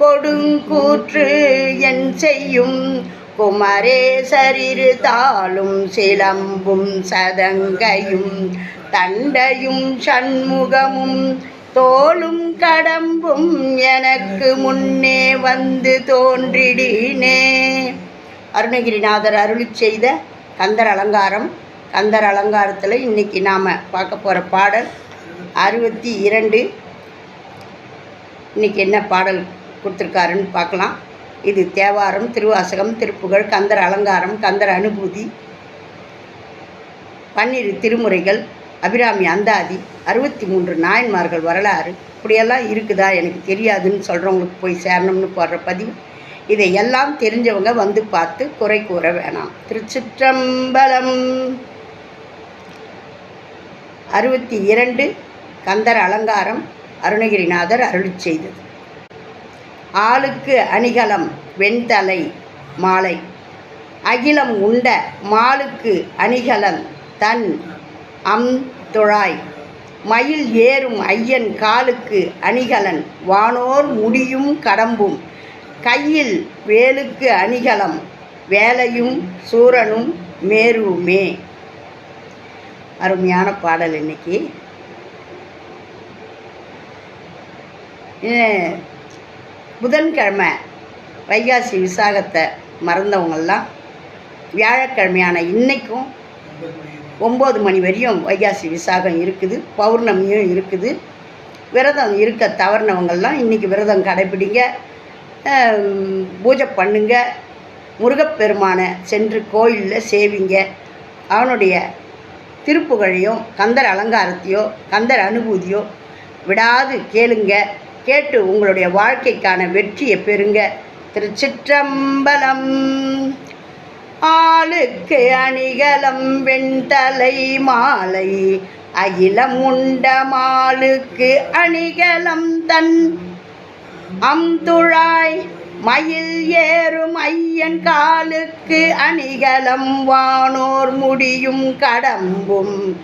கொடுங்கூற்று என் செய்யும் குமரேசரிரு தாளும் சிலம்பும் சதங்கையும் தண்டையும் சண்முகமும் தோளும் கடம்பும் எனக்கு முன்னே வந்து தோன்றிடினே. அருணகிரிநாதர் அருளிச் செய்த கந்தர் அலங்காரம். கந்தர் அலங்காரத்தில் இன்றைக்கி நாம் பார்க்க போகிற பாடல் அறுபத்தி இரண்டு. இன்றைக்கி என்ன பாடல்? கொடுத்துருக்காருன்னு பார்க்கலாம். இது தேவாரம் திருவாசகம் திருப்புகழ் கந்தர் அலங்காரம் கந்தர் அனுபூதி பன்னிரு திருமுறைகள் அபிராமி அந்தாதி அறுபத்தி மூன்று நாயன்மார்கள் வரலாறு. இப்படியெல்லாம் இருக்குதா எனக்கு தெரியாதுன்னு சொல்கிறவங்களுக்கு போய் சேரணும்னு போடுற பதிவு. இதை எல்லாம் தெரிஞ்சவங்க வந்து பார்த்து குறை கூற வேணாம். திருச்சிற்றம்பலம் அறுபத்தி இரண்டு கந்தர் அலங்காரம் அருணகிரிநாதர் அருளிச் செய்தது. ஆளுக்கு அணிகலம் வெண்தலை மாலை. அகிலம் உண்ட மாலுக்கு அணிகலம் தன் அம் துழாய். மயில் ஏறும் ஐயன் காலுக்கு அணிகலன் வானோர் முடியும் கடம்பும். கையில் வேலுக்கு அணிகலம் வேலையும் சூரனும் மேருமே. அருமையான பாடல் இன்னைக்கு. புதன்கிழமை வைகாசி விசாகத்தை மறந்தவங்கள்லாம் வியாழக்கிழமையான இன்றைக்கும் ஒம்பது மணி வரையும் வைகாசி விசாகம் இருக்குது பௌர்ணமியும் இருக்குது. விரதம் இருக்க தவறினவங்கள்லாம் இன்றைக்கி விரதம் கடைப்பிடிங்க பூஜை பண்ணுங்க. முருகப்பெருமானை சென்று கோயிலில் சேவிங்க. அவனுடைய திருப்புகழையும் கந்தர் அலங்காரத்தையோ கந்தர் அனுபூதியோ விடாது கேளுங்க. கேட்டு உங்களுடைய வாழ்க்கைக்கான வெற்றியை பெறுங்க. திருச்சிற்றம்பலம். ஆளுக்கு அணிகலம் வெண்தலை மாலை. அகிலம் உண்ட மாலுக்கு அணிகலம் தன் அம்துழாய். மயில் ஏறும் ஐயன் காலுக்கு அணிகலம் வானோர் முடியும் கடம்பும்.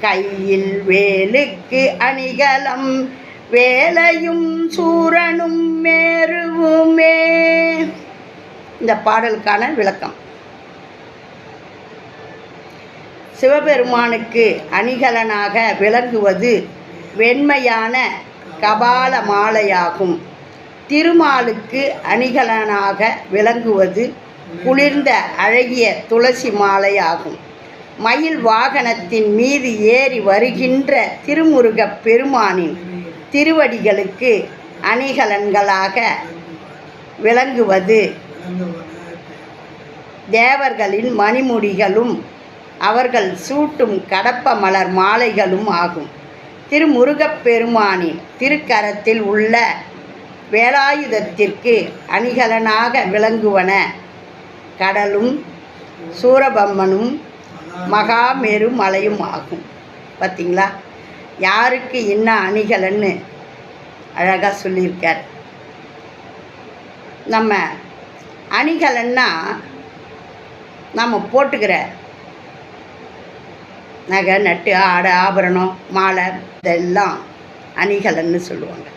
கையில் வேலுக்கு அணிகலம் வேலையும் சூரனும் மேருவுமே. இந்த பாடலுக்கான விளக்கம். சிவபெருமானுக்கு அணிகலனாக விளங்குவது வெண்மையான கபால மாலையாகும். திருமாலுக்கு அணிகலனாக விளங்குவது குளிர்ந்த அழகிய துளசி மாலையாகும். மயில் வாகனத்தின் மீது ஏறி வருகின்ற திருமுருகப் பெருமானின் திருவடிகளுக்கு அணிகலன்களாக விளங்குவது. தேவர்களின் மணிமுடிகளும் அவர்கள் சூட்டும் கடப்ப மலர் மாலைகளும் ஆகும். திருமுருகப்பெருமானின் திருக்கரத்தில் உள்ள வேலாயுதத்திற்கு அணிகலனாக விளங்குவன. கடலும் சூரபம்மனும் மகாமேரு மலையும் ஆகும். பார்த்தீங்களா யாருக்கு என்ன அணிகலன்னு அழகாக சொல்லியிருக்கார். நம்ம அணிகலன்னா நம்ம போட்டுக்கிற நகை நட்டு ஆடை ஆபரணம் மாலை இதெல்லாம் அணிகலன்னு சொல்லுவாங்க.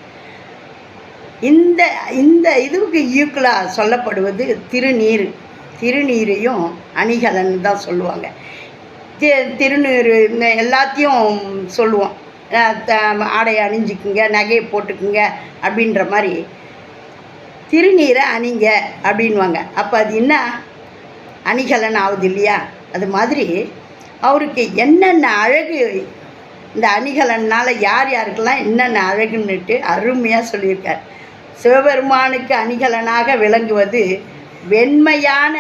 இந்த இந்த இதுவுக்கு ஈக்குவலாக சொல்லப்படுவது திருநீர். திருநீரையும் அணிகலன் தான் சொல்லுவாங்க. தி திருநீர் எல்லாத்தையும் சொல்லுவோம். ஆடையை அணிஞ்சிக்குங்க நகையை போட்டுக்குங்க அப்படின்ற மாதிரி. திருநீரை அணிங்க அப்படின்வாங்க அப்போ அது என்ன? அணிகலன் ஆகுது இல்லையா? அது மாதிரி அவருக்கு என்னென்ன அழகு இந்த அணிகலன்னால் யார் யாருக்கெல்லாம் என்னென்ன அழகுன்னுட்டு அருமையாக சொல்லியிருக்கார். சிவபெருமானுக்கு அணிகலனாக விளங்குவது வெண்மையான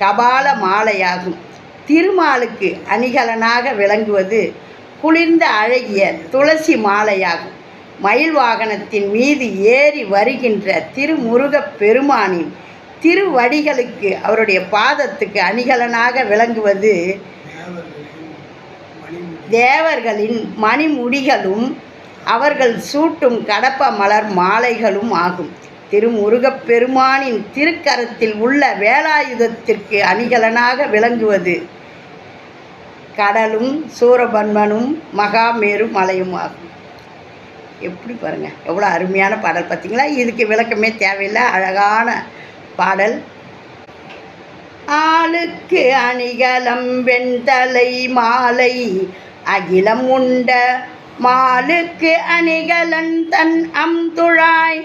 கபால மாலையாகும். திருமாலுக்கு அணிகலனாக விளங்குவது குளிர்ந்த அழகிய துளசி மாலையாகும். மயில் வாகனத்தின் மீது ஏறி வருகின்ற திருமுருகப் பெருமானின் திருவடிகளுக்கு அவருடைய பாதத்துக்கு அணிகலனாக விளங்குவது தேவர்களின் மணிமுடிகளும் அவர்கள் சூட்டும் கடப்ப மலர் மாலைகளும் ஆகும். திருமுருகப் பெருமானின் திருக்கரத்தில் உள்ள வேலாயுதத்திற்கு அணிகலனாக விளங்குவது கடலும் சூரபன்மனும் மகாமேரு மலையும் ஆகும் எப்படி பாருங்கள் எவ்வளோ அருமையான பாடல் பார்த்தீங்களா? இதுக்கு விளக்கமே தேவையில்லை அழகான பாடல். ஆளுக்கு அணிகலம் வெண்தலை மாலை அகிலம் உண்ட மாலுக்கு அணிகலன் தன் அம்துழாய்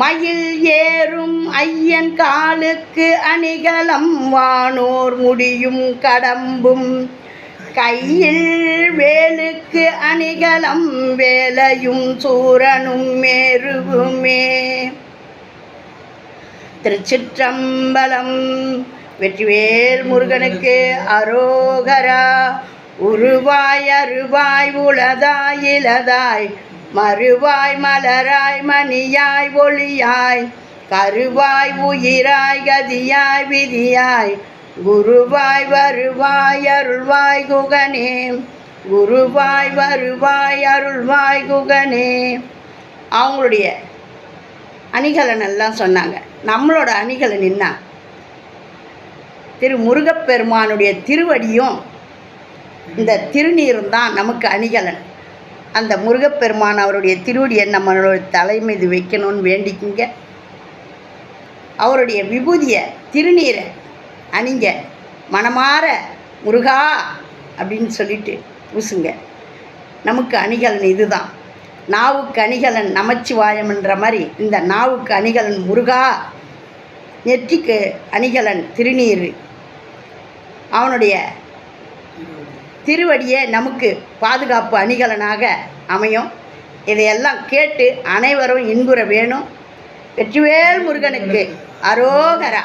மயில் ஏறும் ஐயன் காலுக்கு அணிகலம் வானோர் முடியும் கடம்பும். கையில் வேலுக்கு அணிகலம் வேலையும் சூரனும் மேருவுமே. திருச்சிற்றம்பலம் வெற்றிவேல் முருகனுக்கு அரோகரா. உருவாய் அருவாய் உளதாய் இலதாய் மறுவாய் மலராய் மணியாய் ஒளியாய். கருவாய் உயிராய் கதியாய் விதியாய் குருவாய் வருவாய் அருள்வாய் குகனே. குருவாய் வருவாய் அருள்வாய் குகனே. அவங்களுடைய அணிகலன் எல்லாம் சொன்னாங்க. நம்மளோட அணிகலன் என்ன திரு முருகப்பெருமானுடைய திருவடியும் இந்த திருநீரும் தான் நமக்கு அணிகலன். அந்த முருகப்பெருமான் அவருடைய திருவடியை நம்மளோட தலைமீது வைக்கணும்னு வேண்டிக்குங்க. அவருடைய விபூதியை திருநீரை அணிங்க. மனமாற முருகா அப்படின்னு சொல்லிட்டு பூசுங்க. நமக்கு அணிகலன் இதுதான். நாவுக்கு அணிகலன் நமச்சிவாயம்ன்ற மாதிரி இந்த நாவுக்கு அணிகலன் முருகா நெற்றிக்கு அணிகலன் திருநீர். அவனுடைய திருவடியே நமக்கு பாதுகாப்பு அணிகலனாக அமையும். இதையெல்லாம் கேட்டு அனைவரும் இன்புற வேணும். வெற்றிவேல் முருகனுக்கு அரோகரா.